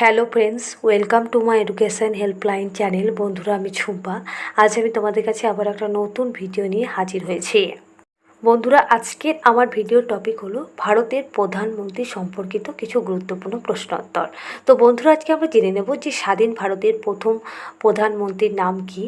Hello friends welcome to my education helpline channel বন্ধুরা, আমি ঝুম্পা আজ আমি তোমাদের কাছে আবার একটা নতুন ভিডিও নিয়ে হাজির হয়েছি। বন্ধুরা, আজকের আমার ভিডিওর টপিক হলো ভারতের প্রধানমন্ত্রী সম্পর্কিত কিছু গুরুত্বপূর্ণ প্রশ্নোত্তর তো বন্ধুরা, আজকে আমরা জেনে নেব যে স্বাধীন ভারতের প্রথম প্রধানমন্ত্রীর নাম কি,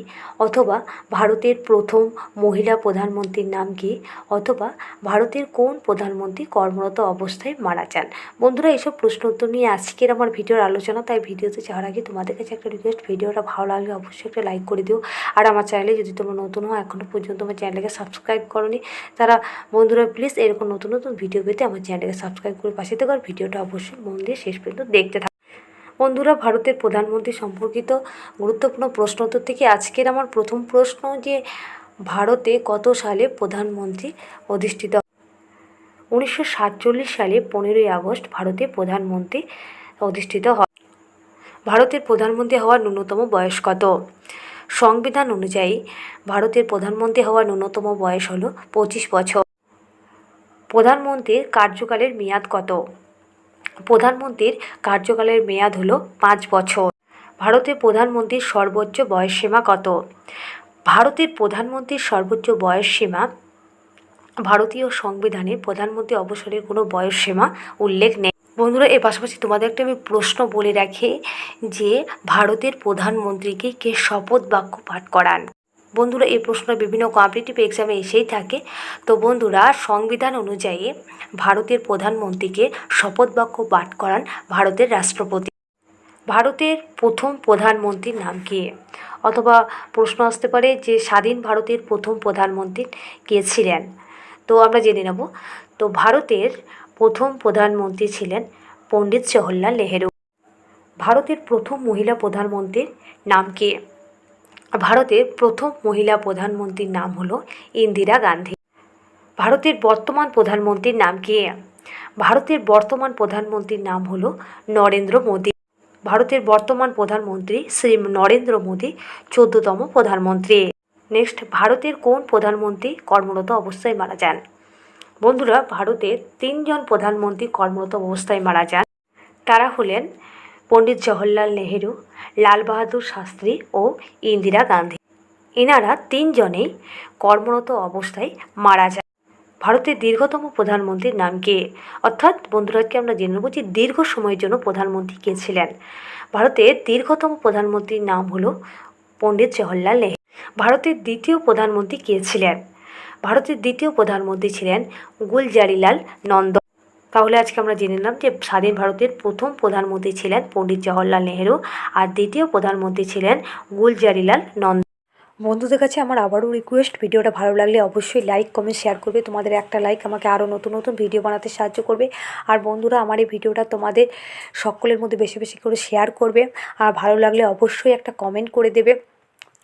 অথবা ভারতের প্রথম মহিলা প্রধানমন্ত্রীর নাম কি, অথবা ভারতের কোন প্রধানমন্ত্রী কর্মরত অবস্থায় মারা যান। বন্ধুরা এইসব প্রশ্ন উত্তর নিয়ে আজকের আমার ভিডিওর আলোচনা, তাই ভিডিওতে যাওয়ার আগে তোমাদের কাছে একটা রিকোয়েস্ট ভিডিওটা ভালো লাগলে অবশ্যই একটা লাইক করে দিও। আর আমার চ্যানেলে যদি তোমরা নতুন হও এখনও পর্যন্ত আমার চ্যানেলকে সাবস্ক্রাইব করনি তারা, বন্ধুরা প্লিজ এরকম নতুন নতুন ভিডিও পেতে আমার চ্যানেলকে সাবস্ক্রাইব করে পাশে থাকো আর ভিডিওটা অবশ্যই মন দিয়ে শেষ পর্যন্ত দেখতে থাকো। বন্ধুরা, ভারতের প্রধানমন্ত্রী সম্পর্কিত গুরুত্বপূর্ণ প্রশ্ন উত্তর থেকে আজকের আমার প্রথম প্রশ্ন যে, ভারতে কত সালে প্রধানমন্ত্রী অধিষ্ঠিত? উনিশশো সাতচল্লিশ সালে পনেরোই আগস্ট ভারতে প্রধানমন্ত্রী অধিষ্ঠিত হয়। ভারতের প্রধানমন্ত্রী হওয়ার ন্যূনতম বয়স কত? সংবিধান অনুযায়ী ভারতের প্রধানমন্ত্রী হওয়ার ন্যূনতম বয়স হলো পঁচিশ বছর। প্রধানমন্ত্রীর কার্যকালের মেয়াদ কত? প্রধানমন্ত্রীর কার্যকালের মেয়াদ হলো পাঁচ বছর। ভারতের প্রধানমন্ত্রীর সর্বোচ্চ বয়সসীমা কত? ভারতের প্রধানমন্ত্রীর সর্বোচ্চ বয়সসীমা ভারতীয় সংবিধানে প্রধানমন্ত্রী অবসরের কোনো বয়সসীমা উল্লেখ নেই। বন্ধুরা, এর পাশাপাশি তোমাদের একটা আমি প্রশ্ন বলে রাখি যে, ভারতের প্রধানমন্ত্রীকে কে শপথ বাক্য পাঠ করান? বন্ধুরা, এই প্রশ্নটা বিভিন্ন কম্পিটিটিভ এক্সামে এসেই থাকে। তো বন্ধুরা, সংবিধান অনুযায়ী ভারতের প্রধানমন্ত্রীকে শপথ বাক্য পাঠ করান ভারতের রাষ্ট্রপতি। ভারতের প্রথম প্রধানমন্ত্রীর নাম কি? অথবা প্রশ্ন আসতে পারে যে, স্বাধীন ভারতের প্রথম প্রধানমন্ত্রী কে ছিলেন? তো আমরা জেনে নেব। তো ভারতের প্রথম প্রধানমন্ত্রী ছিলেন পণ্ডিত জওহরলাল নেহেরু। ভারতের প্রথম মহিলা প্রধানমন্ত্রীর নাম কি? ভারতের প্রথম মহিলা প্রধানমন্ত্রীর নাম হলো ইন্দিরা গান্ধী। ভারতের বর্তমান প্রধানমন্ত্রীর নাম কি? ভারতের বর্তমান প্রধানমন্ত্রীর নাম হলো নরেন্দ্র মোদী। ভারতের বর্তমান প্রধানমন্ত্রী শ্রী নরেন্দ্র মোদী চোদ্দতম প্রধানমন্ত্রী। নেক্সট, ভারতের কোন প্রধানমন্ত্রী কর্মরত অবস্থায় মারা যান? বন্ধুরা ভারতের তিনজন প্রধানমন্ত্রী কর্মরত অবস্থায় মারা যান। তারা হলেন পণ্ডিত জওহরলাল নেহেরু, লাল বাহাদুর শাস্ত্রী ও ইন্দিরা গান্ধী। এনারা তিনজনেই কর্মরত অবস্থায় মারা যান। ভারতের দীর্ঘতম প্রধানমন্ত্রীর নাম কে? অর্থাৎ বন্ধুরাকে আমরা জেনে নেব যে দীর্ঘ সময়ের জন্য প্রধানমন্ত্রী কে ছিলেন। ভারতের দীর্ঘতম প্রধানমন্ত্রীর নাম হলো পণ্ডিত জওহরলাল নেহেরু। ভারতের দ্বিতীয় প্রধানমন্ত্রী কে ছিলেন? ভারতের দ্বিতীয় প্রধানমন্ত্রী ছিলেন গুলজারিলাল নন্দ। তাহলে আজকে আমরা জেনে নিলাম যে স্বাধীন ভারতের প্রথম প্রধানমন্ত্রী ছিলেন পণ্ডিত জওহরলাল নেহেরু আর দ্বিতীয় প্রধানমন্ত্রী ছিলেন গুলজারিলাল নন্দ। বন্ধুদের কাছে আমার আবারও রিকোয়েস্ট ভিডিওটা ভালো লাগলে অবশ্যই লাইক কমেন্ট শেয়ার করবে। তোমাদের একটা লাইক আমাকে আরও নতুন নতুন ভিডিও বানাতে সাহায্য করবে। আর বন্ধুরা, আমার এই ভিডিওটা তোমাদের সকলের মধ্যে বেশি বেশি করে শেয়ার করবে। আর ভালো লাগলে অবশ্যই একটা কমেন্ট করে দেবে।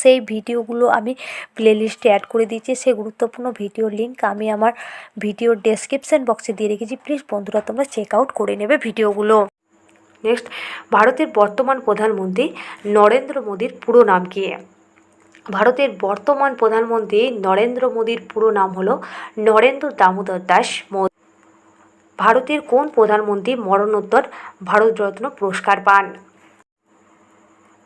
সেই ভিডিওগুলো আমি প্লেলিস্টে অ্যাড করে দিয়েছি। সেই গুরুত্বপূর্ণ ভিডিওর লিঙ্ক আমি আমার ভিডিওর ডেসক্রিপশান বক্সে দিয়ে রেখেছি। প্লিজ বন্ধুরা, তোমরা চেক আউট করে নেবে ভিডিওগুলো। নেক্সট ভারতের বর্তমান প্রধানমন্ত্রী নরেন্দ্র মোদীর পুরো নাম কি? ভারতের বর্তমান প্রধানমন্ত্রী নরেন্দ্র মোদীর পুরো নাম হলো নরেন্দ্র দামোদর দাস মোদী ভারতের কোন প্রধানমন্ত্রী মরণোত্তর ভারতরত্ন পুরস্কার পান?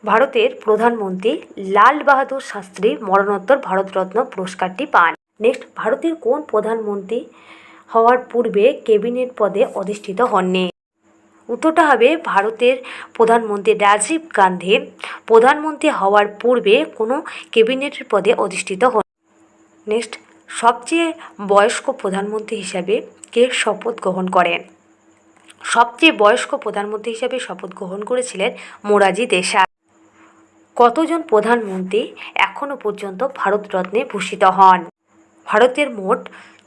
ভারতের প্রধানমন্ত্রী লাল বাহাদুর শাস্ত্রী মরণোত্তর ভারতরত্ন পুরস্কারটি পান। নেক্সট, ভারতের কোন প্রধানমন্ত্রী হওয়ার পূর্বে ক্যাবিনেট পদে অধিষ্ঠিত হননি? উত্তরটা হবে ভারতের প্রধানমন্ত্রী রাজীব গান্ধী। প্রধানমন্ত্রী হওয়ার পূর্বে কোনো ক্যাবিনেটের পদে অধিষ্ঠিত হন। নেক্সট, সবচেয়ে বয়স্ক প্রধানমন্ত্রী হিসাবে কে শপথ গ্রহণ করেন? সবচেয়ে বয়স্ক প্রধানমন্ত্রী হিসাবে শপথ গ্রহণ করেছিলেন মোরাজি দেশাই। কতজন প্রধানমন্ত্রী এখনও পর্যন্ত ভারতরত্নে ভূষিত হন? ভারতের মোট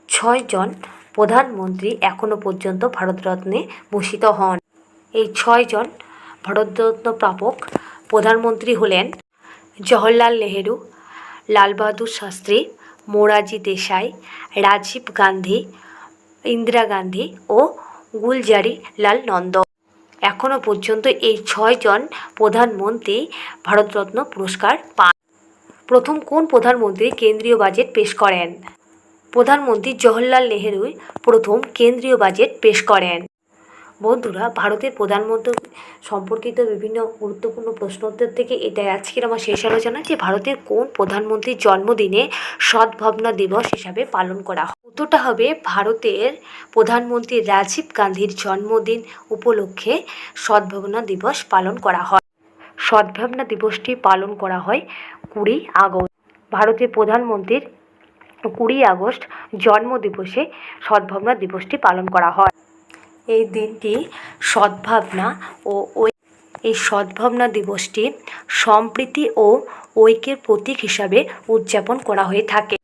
ছয়জন প্রধানমন্ত্রী এখনও পর্যন্ত ভারতরত্নে ভূষিত হন। এই ছয়জন ভারতরত্ন প্রাপক প্রধানমন্ত্রী হলেন জওহরলাল নেহেরু লাল বাহাদুর শাস্ত্রী মোরাজি দেশাই, রাজীব গান্ধী, ইন্দিরা গান্ধী ও গুলজারি লাল নন্দ। এখনও পর্যন্ত এই ছয়জন প্রধানমন্ত্রী ভারতরত্ন পুরস্কার পান। প্রথম কোন প্রধানমন্ত্রী কেন্দ্রীয় বাজেট পেশ করেন? প্রধানমন্ত্রী জওহরলাল নেহেরু প্রথম কেন্দ্রীয় বাজেট পেশ করেন। বন্ধুরা, ভারতের প্রধানমন্ত্রী সম্পর্কিত বিভিন্ন গুরুত্বপূর্ণ প্রশ্নোত্তর থেকে এটাই আজকের আমার শেষ আলোচনা যে ভারতের কোন প্রধানমন্ত্রীর জন্মদিনে সদ্ভাবনা দিবস হিসাবে পালন করা হয়। উত্তরটা হবে ভারতের প্রধানমন্ত্রী রাজীব গান্ধীর জন্মদিন উপলক্ষে সদ্ভাবনা দিবস পালন করা হয়। সদ্ভাবনা দিবসটি পালন করা হয় কুড়ি আগস্ট। ভারতের প্রধানমন্ত্রীর কুড়ি আগস্ট জন্মদিবসে সদ্ভাবনা দিবসটি পালন করা হয়। এই দিনটি সদ্ভাবনা ও এই সদ্ভাবনা দিবসটি সম্প্রীতি ও ঐক্যের প্রতীক হিসাবে উদযাপন করা হয়ে থাকে।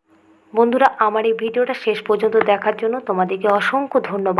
বন্ধুরা, আমার এই ভিডিওটা শেষ পর্যন্ত দেখার জন্য তোমাদেরকে অসংখ্য ধন্যবাদ।